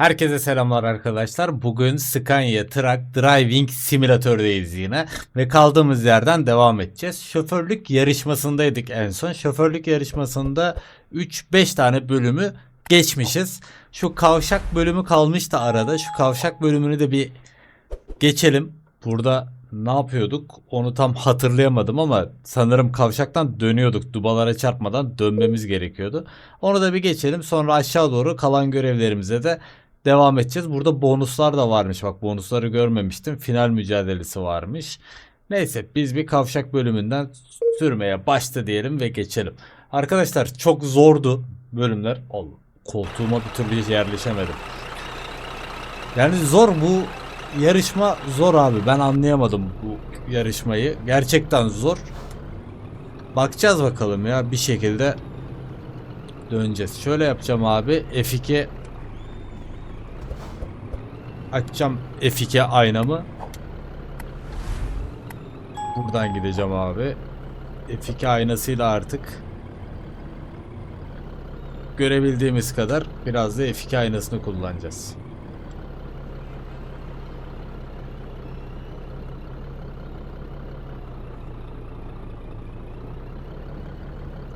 Herkese selamlar arkadaşlar. Bugün Scania Truck Driving Simülatör'deyiz yine ve kaldığımız yerden devam edeceğiz. Şoförlük yarışmasındaydık en son. Şoförlük yarışmasında 3-5 tane bölümü geçmişiz. Şu kavşak bölümü kalmıştı arada. Şu kavşak bölümünü de bir geçelim. Burada ne yapıyorduk? Onu tam hatırlayamadım ama sanırım kavşaktan dönüyorduk. Dubalara çarpmadan dönmemiz gerekiyordu. Onu da bir geçelim. Sonra aşağı doğru kalan görevlerimize de devam edeceğiz. Burada bonuslar da varmış. Bak bonusları görmemiştim. Final mücadelesi varmış. Neyse biz bir kavşak bölümünden sürmeye başla diyelim ve geçelim. Arkadaşlar çok zordu bölümler. Allah, koltuğuma bir türlü yerleşemedim. Yani zor bu yarışma zor abi. Ben anlayamadım bu yarışmayı. Gerçekten zor. Bakacağız bakalım ya bir şekilde döneceğiz. Şöyle yapacağım abi. F2 açacağım F2 aynamı. Buradan gideceğim abi. F2 aynasıyla artık görebildiğimiz kadar biraz da F2 aynasını kullanacağız.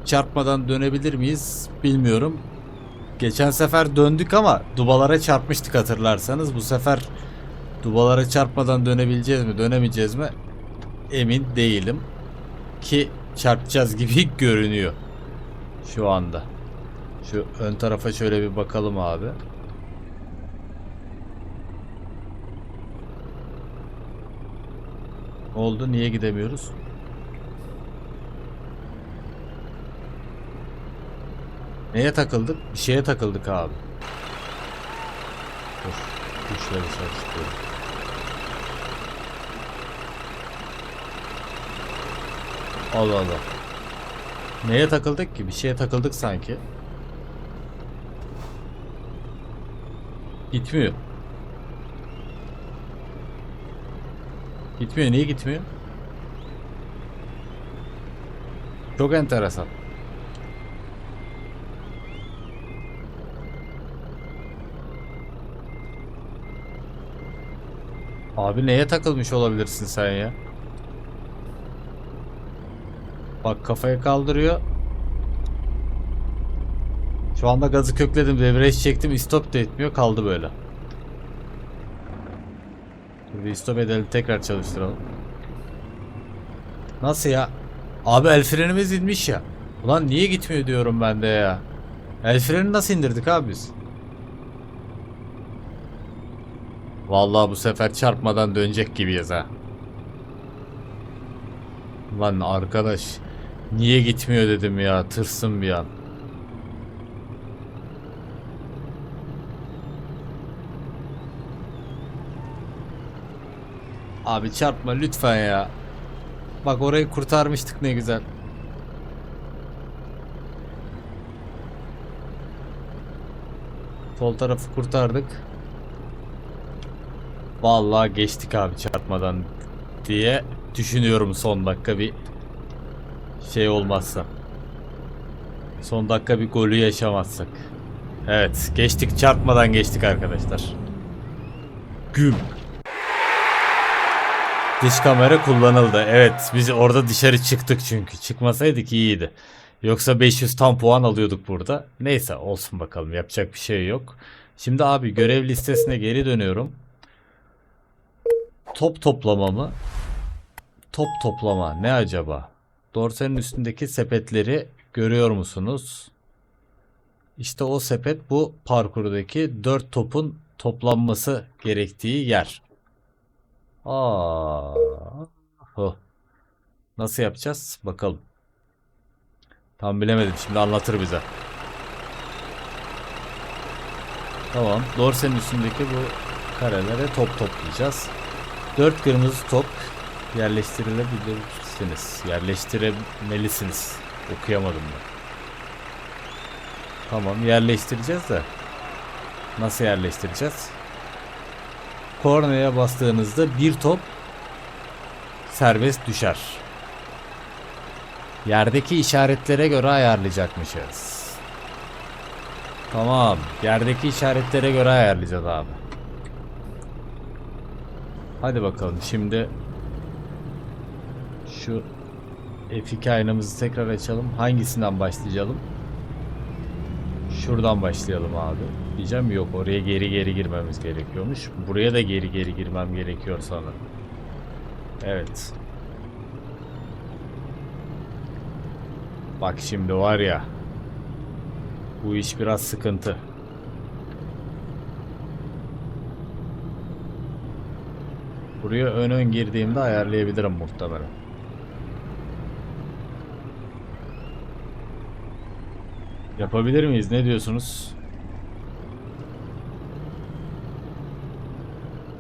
Çarpmadan dönebilir miyiz bilmiyorum. Geçen sefer döndük ama dubalara çarpmıştık hatırlarsanız. Bu sefer dubalara çarpmadan dönebileceğiz mi dönemeyeceğiz mi emin değilim. Ki çarpacağız gibi görünüyor şu anda. Şu ön tarafa şöyle bir bakalım abi. Oldu? Niye gidemiyoruz? Neye takıldık? Bir şeye takıldık abi. Dur. Güçle dışarı çıkıyorum. Allah Allah. Neye takıldık ki? Bir şeye takıldık sanki. Gitmiyor. Gitmiyor. Niye gitmiyor? Çok enteresan. Abi neye takılmış olabilirsin sen ya? Bak kafaya kaldırıyor. Şu anda gazı kökledim, devreci çektim, stop da etmiyor, kaldı böyle. Dur bir stop edelim, tekrar çalıştıralım. Nasıl ya? Abi el frenimiz inmiş ya. Ulan niye gitmiyor diyorum ben de ya. El freni nasıl indirdik abi biz? Vallahi bu sefer çarpmadan dönecek gibiyiz ha. Lan arkadaş niye gitmiyor dedim ya tırsın bir an. Abi çarpma lütfen ya. Bak orayı kurtarmıştık ne güzel. Sol tarafı kurtardık. Vallahi geçtik abi çarpmadan diye düşünüyorum son dakika bir şey olmazsa. Son dakika bir golü yaşamazsak. Evet geçtik çarpmadan geçtik arkadaşlar. Güm. Dış kamera kullanıldı. Evet biz orada dışarı çıktık çünkü. Çıkmasaydık iyiydi. Yoksa 500 tam puan alıyorduk burada. Neyse olsun bakalım yapacak bir şey yok. Şimdi abi görev listesine geri dönüyorum. Top toplama mı? Top toplama ne acaba? Dorsenin üstündeki sepetleri görüyor musunuz? İşte o sepet bu parkurdaki 4 topun toplanması gerektiği yer. Aa. Oh. Nasıl yapacağız? Bakalım. Tam bilemedim. Şimdi anlatır bize. Tamam. Dorsenin üstündeki bu karelere top toplayacağız. 4 kırmızı top yerleştirilebilirsiniz. Yerleştiremelisiniz. Okuyamadım ben. Tamam yerleştireceğiz de. Nasıl yerleştireceğiz? Kornaya bastığınızda bir top serbest düşer. Yerdeki işaretlere göre ayarlayacakmışız. Tamam. Yerdeki işaretlere göre ayarlayacağız abi. Hadi bakalım şimdi şu F2 aynamızı tekrar açalım. Hangisinden başlayalım? Şuradan başlayalım abi. Diyeceğim yok oraya geri geri girmemiz gerekiyormuş. Buraya da geri geri girmem gerekiyor sanırım. Evet. Bak şimdi var ya. Bu iş biraz sıkıntı. Buraya ön ön girdiğimde ayarlayabilirim muhtemelen. Yapabilir miyiz? Ne diyorsunuz?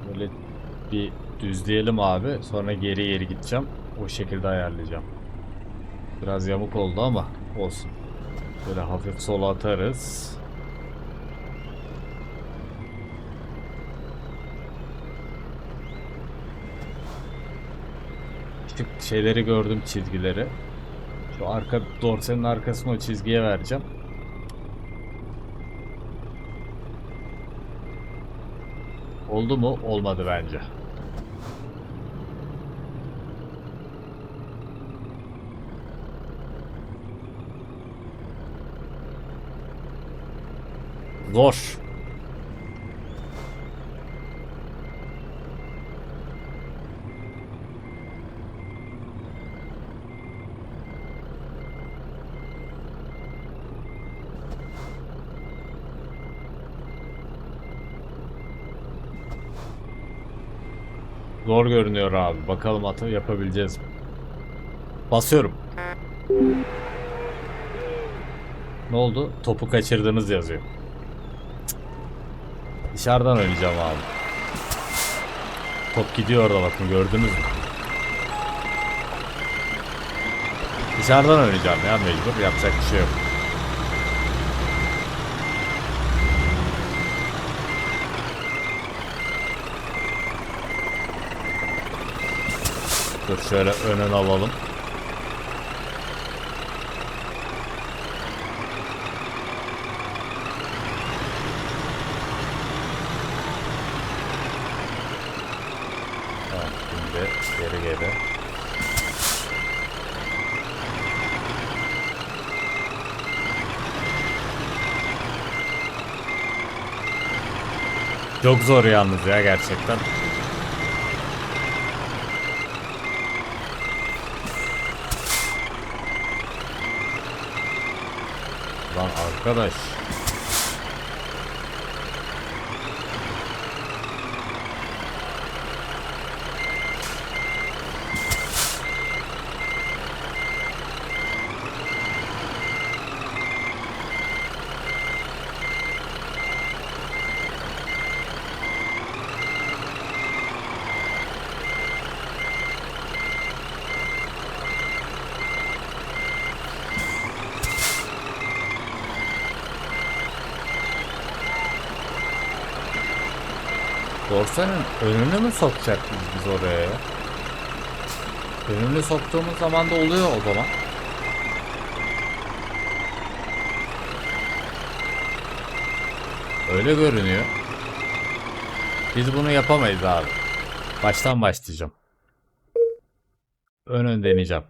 Böyle bir düzleyelim abi. Sonra geri geri gideceğim. O şekilde ayarlayacağım. Biraz yamuk oldu ama olsun. Böyle hafif sola atarız. Şeyleri gördüm çizgileri. Şu arka dorsenin arkasını o çizgiye vereceğim. Oldu mu? Olmadı bence. Zor. Zor görünüyor abi. Bakalım atı yapabileceğiz mi? Basıyorum. Ne oldu? Topu kaçırdınız yazıyor. Cık. Dışarıdan oynayacağım abi. Top gidiyor orada bakın gördünüz mü? Dışarıdan oynayacağım ya mecbur. Yapacak bir şey yok. Dur şöyle önen alalım. Şimdi geri geri. Çok zor yalnız ya gerçekten. Lan arkadaş. Dorsanın önünü mü sokacaktık biz oraya ya? Önünü soktuğumuz zaman da oluyor o zaman. Öyle görünüyor. Biz bunu yapamayız abi. Baştan başlayacağım. Ön ön deneyeceğim.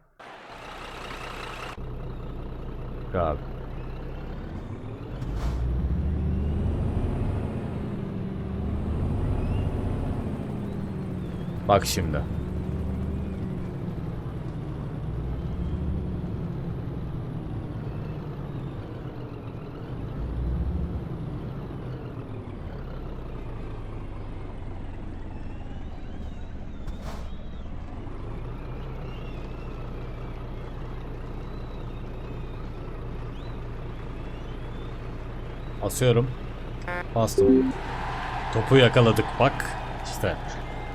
Abi. Bak şimdi. Asıyorum. Bastım. Topu yakaladık bak. İşte.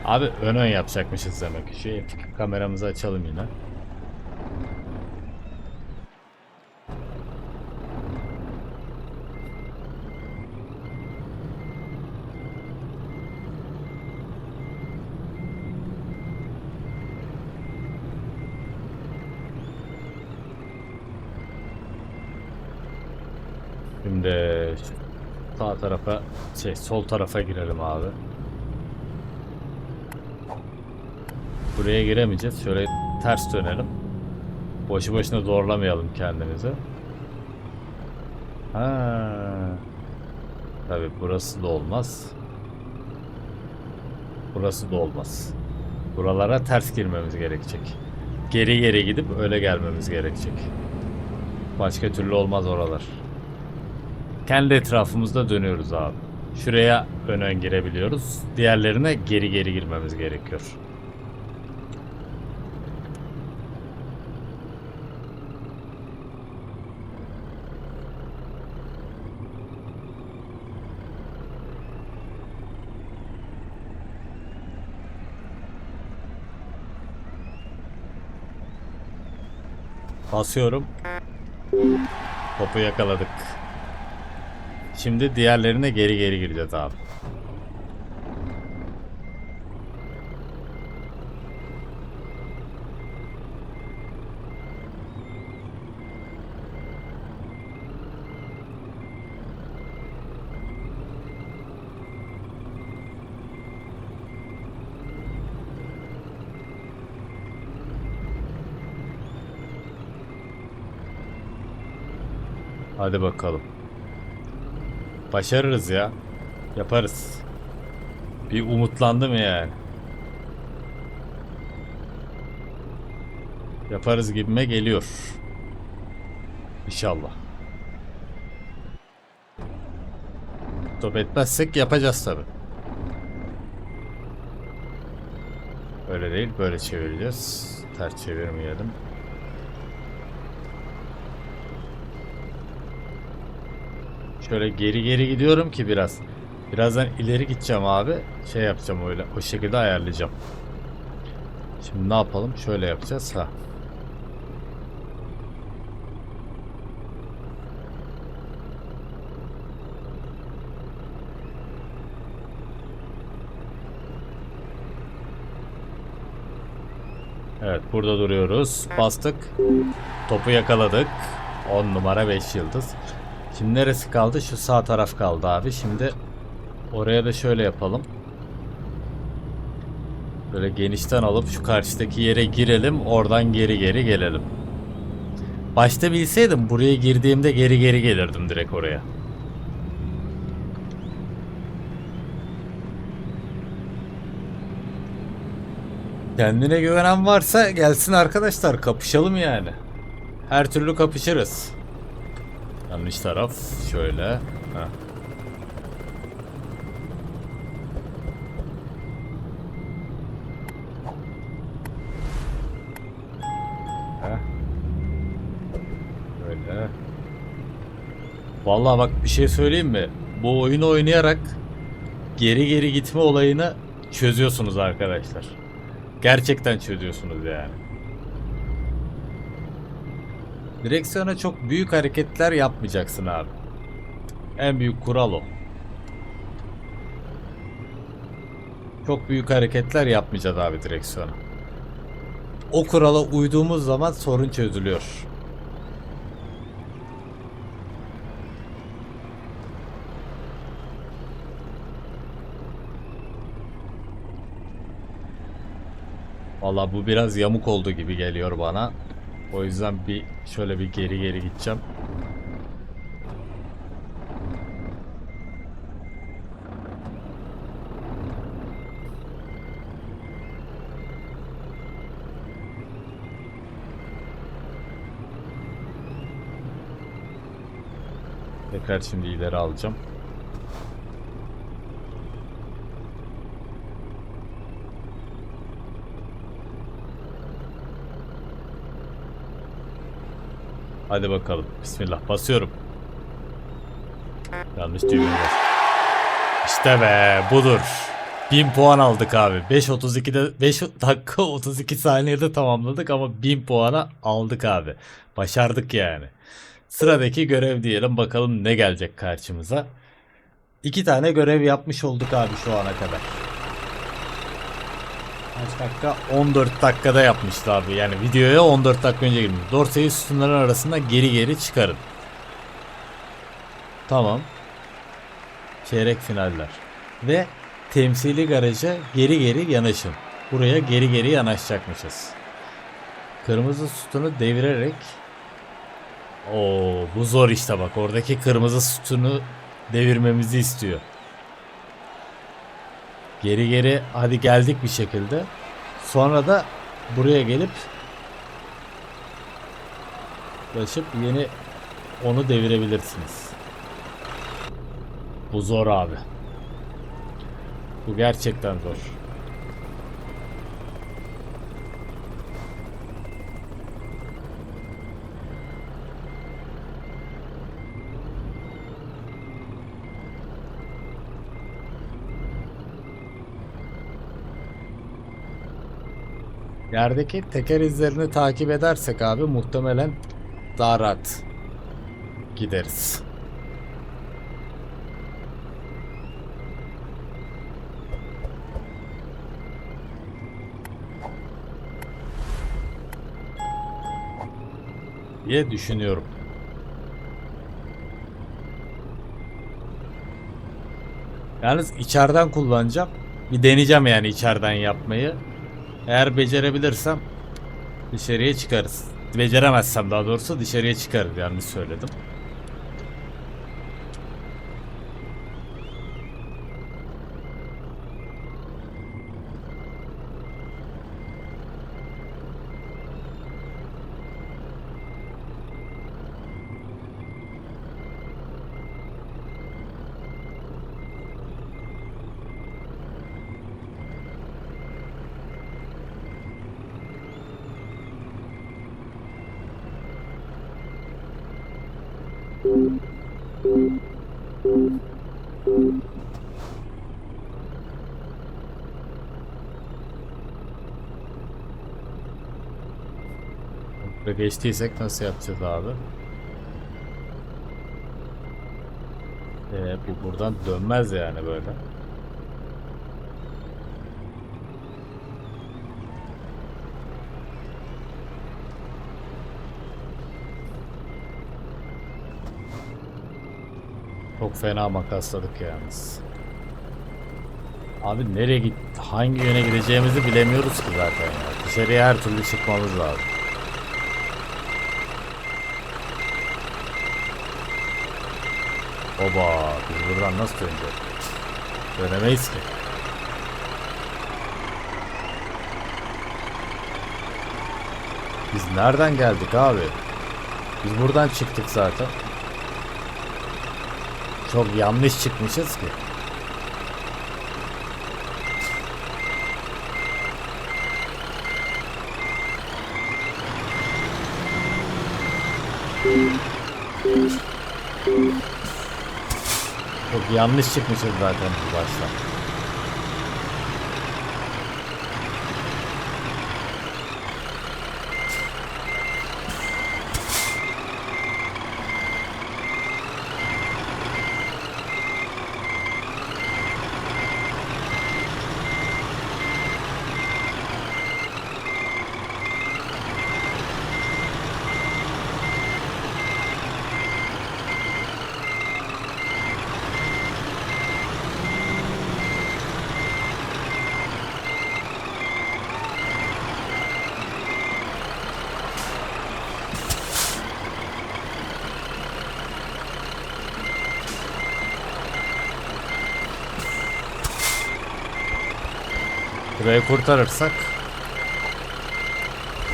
Abi ön ön yapacakmışız demek. F2 kameramızı açalım yine. Şimdi sağ tarafa şey sol tarafa girelim abi. Buraya giremeyeceğiz. Şöyle ters dönelim. Boşu boşuna zorlamayalım kendimizi. Ha. Tabii burası da olmaz. Burası da olmaz. Buralara ters girmemiz gerekecek. Geri geri gidip öyle gelmemiz gerekecek. Başka türlü olmaz oralar. Kendi etrafımızda dönüyoruz abi. Şuraya ön ön girebiliyoruz. Diğerlerine geri geri girmemiz gerekiyor. Basıyorum. Topu yakaladık. Şimdi diğerlerine geri geri gireceğiz abi. Hadi bakalım. Başarırız ya. Yaparız. Bir umutlandım yani. Yaparız gibime geliyor. İnşallah. Top etmezsek yapacağız tabi. Öyle değil, böyle çevireceğiz. Ters çevirmeyelim. Şöyle geri geri gidiyorum ki biraz. Birazdan ileri gideceğim abi. Şey yapacağım öyle. O şekilde ayarlayacağım. Şimdi ne yapalım? Şöyle yapacağız. Ha. Evet burada duruyoruz. Bastık. Topu yakaladık. 10 numara 5 yıldız. Şimdi neresi kaldı? Şu sağ taraf kaldı abi. Şimdi oraya da şöyle yapalım. Böyle genişten alıp şu karşıdaki yere girelim. Oradan geri geri gelelim. Başta bilseydim buraya girdiğimde geri geri gelirdim direkt oraya. Kendine güvenen varsa gelsin arkadaşlar kapışalım yani. Her türlü kapışırız. Yanlış taraf şöyle. Heh. Vallahi bak bir şey söyleyeyim mi? Bu oyunu oynayarak geri geri gitme olayını çözüyorsunuz arkadaşlar. Gerçekten çözüyorsunuz yani. Direksiyona çok büyük hareketler yapmayacaksın abi. En büyük kural o. Çok büyük hareketler yapmayacağız abi direksiyona. O kurala uyduğumuz zaman sorun çözülüyor. Valla bu biraz yamuk oldu gibi geliyor bana. O yüzden bir şöyle bir geri geri gideceğim. Tekrar şimdi ileri alacağım. Hadi bakalım. Bismillah. Basıyorum. Yanlış düğme var. İşte be budur. 1000 puan aldık abi. 5.32'de 5 dakika 32 saniyede tamamladık ama 1000 puana aldık abi. Başardık yani. Sıradaki görev diyelim bakalım ne gelecek karşımıza. İki tane görev yapmış olduk abi şu ana kadar. Kaç dakika? 14 dakikada yapmıştı abi. Yani videoya 14 dakika önce girmiş. Dorsey'i sütunların arasında geri geri çıkarın. Tamam. Çeyrek finaller. Ve temsili garaja geri geri yanaşın. Buraya geri geri yanaşacakmışız. Kırmızı sütunu devirerek Oo bu zor işte bak. Oradaki kırmızı sütunu devirmemizi istiyor. Geri geri hadi geldik bir şekilde. Sonra da buraya gelip başıp yeni onu devirebilirsiniz. Bu zor abi. Bu gerçekten zor. Yerdeki teker izlerini takip edersek abi muhtemelen daha rahat gideriz. diye düşünüyorum. Yalnız içeriden kullanacağım. Bir deneyeceğim yani içeriden yapmayı. Eğer becerebilirsem dışarıya çıkarız. Beceremezsem daha doğrusu dışarıya çıkarız yanlış söyledim. Ve geçtiysek nasıl yapacağız abi? Ee, bu buradan dönmez yani böyle. Çok fena makasladık yalnız. Abi nereye git, hangi yöne gideceğimizi bilemiyoruz ki zaten ya. Dışarıya her türlü çıkmamız lazım. Oba, biz buradan nasıl döneceğiz? Dönemeyiz ki. Biz nereden geldik abi? Biz buradan çıktık zaten. Çok yanlış çıkmışız ki. Çok yanlış çıkmışız zaten bu başta. Burayı kurtarırsak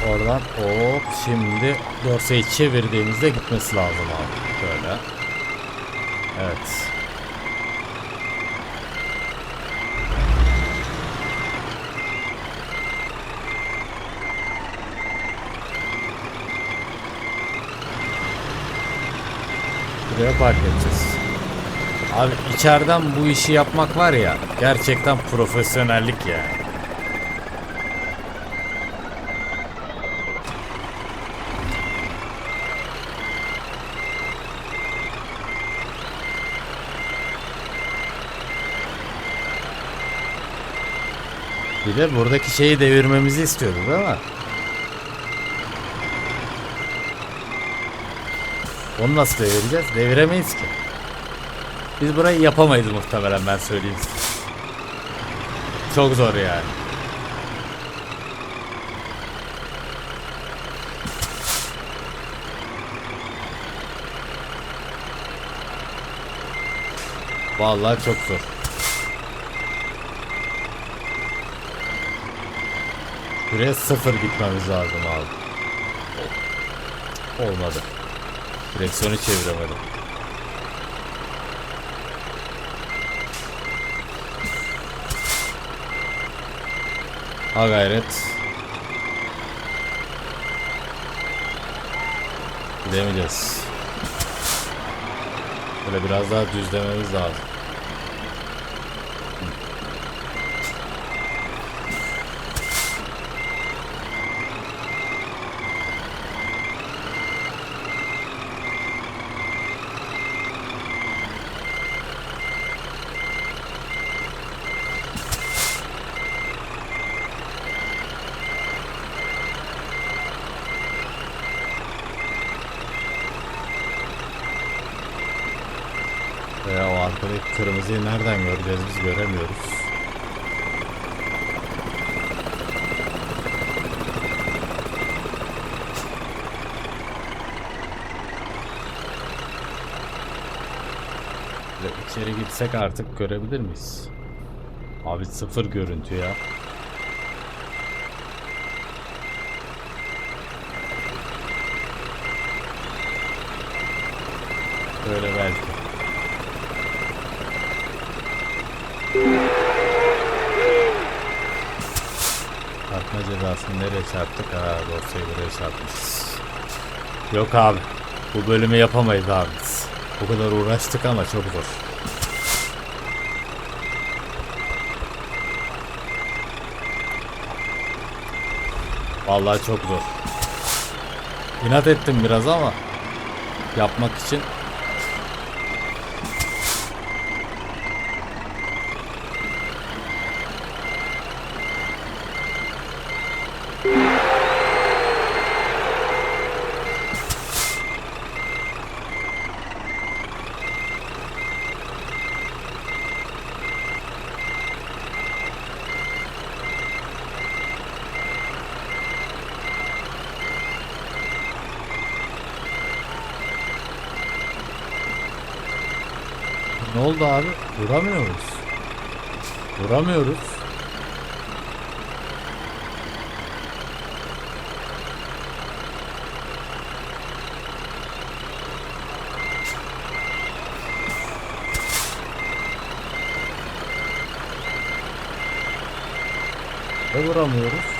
oradan hop şimdi dorseyi çevirdiğimizde gitmesi lazım abi. Böyle. Evet. Buraya park edeceğiz. Abi içeriden bu işi yapmak var ya gerçekten profesyonellik yani. Bir de buradaki şeyi devirmemizi istiyordu değil mi? Onu nasıl devireceğiz? Deviremeyiz ki. Biz burayı yapamayız muhtemelen ben söyleyeyim. Çok zor yani. Vallahi çok zor. Buraya sıfır gitmemiz lazım abi. Olmadı. Direksiyonu çeviremedim. Ha gayret. Gidemeyeceğiz. Böyle biraz daha düzlememiz lazım. Veya o kırmızıyı nereden göreceğiz biz göremiyoruz. İçeri gitsek artık görebilir miyiz? Abi sıfır görüntü ya. Böyle belki. Cezasını nereye çarptık? Ha dosyayı buraya çarpmışız. Yok abi. Bu bölümü yapamayız abi. Bu kadar uğraştık ama çok zor. Vallahi çok zor. İnat ettim biraz ama yapmak için Ne oldu abi? Vuramıyoruz. Vuramıyoruz. Ne vuramıyoruz?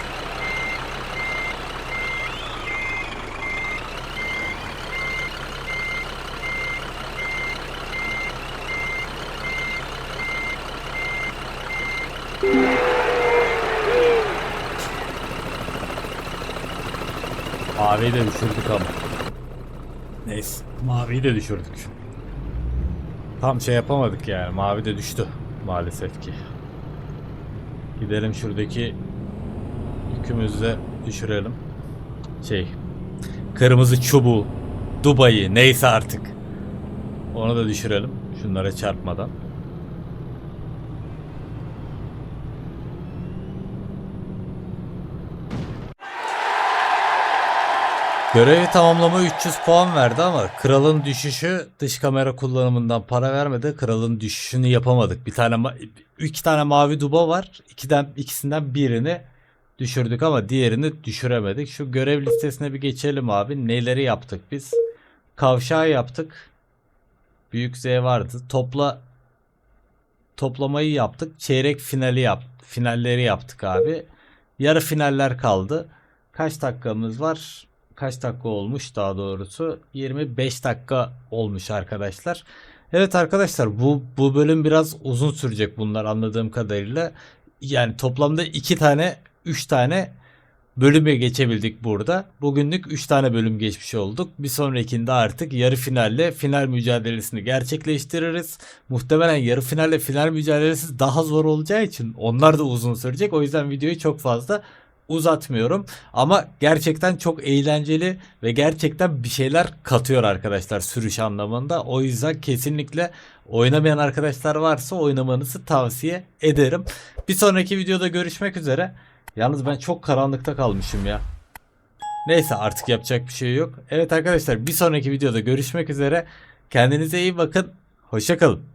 Maviyi de düşürdük ama. Neyse. Maviyi de düşürdük. Tam şey yapamadık yani. Mavi de düştü. Maalesef ki. Gidelim şuradaki yükümüzü de düşürelim. Şey. Kırmızı çubuğu. Dubai'yi neyse artık. Onu da düşürelim. Şunlara çarpmadan. Görevi tamamlama 300 puan verdi ama kralın düşüşü dış kamera kullanımından para vermedi. Kralın düşüşünü yapamadık. Bir tane iki tane mavi duba var. İkiden ikisinden birini düşürdük ama diğerini düşüremedik. Şu görev listesine bir geçelim abi. Neleri yaptık biz? Kavşağı yaptık. Büyük Z vardı. Topla toplamayı yaptık. Çeyrek finali yap finalleri yaptık abi. Yarı finaller kaldı. Kaç dakikamız var? Kaç dakika olmuş daha doğrusu? 25 dakika olmuş arkadaşlar. Evet arkadaşlar bu bu bölüm biraz uzun sürecek bunlar anladığım kadarıyla. Yani toplamda 2 tane 3 tane bölüme geçebildik burada. Bugünlük 3 tane bölüm geçmiş olduk. Bir sonrakinde artık yarı finalle final mücadelesini gerçekleştiririz. Muhtemelen yarı finalle final mücadelesi daha zor olacağı için onlar da uzun sürecek. O yüzden videoyu çok fazla uzatmıyorum. Ama gerçekten çok eğlenceli ve gerçekten bir şeyler katıyor arkadaşlar sürüş anlamında. O yüzden kesinlikle oynamayan arkadaşlar varsa oynamanızı tavsiye ederim. Bir sonraki videoda görüşmek üzere. Yalnız ben çok karanlıkta kalmışım ya. Neyse artık yapacak bir şey yok. Evet arkadaşlar bir sonraki videoda görüşmek üzere. Kendinize iyi bakın. Hoşçakalın.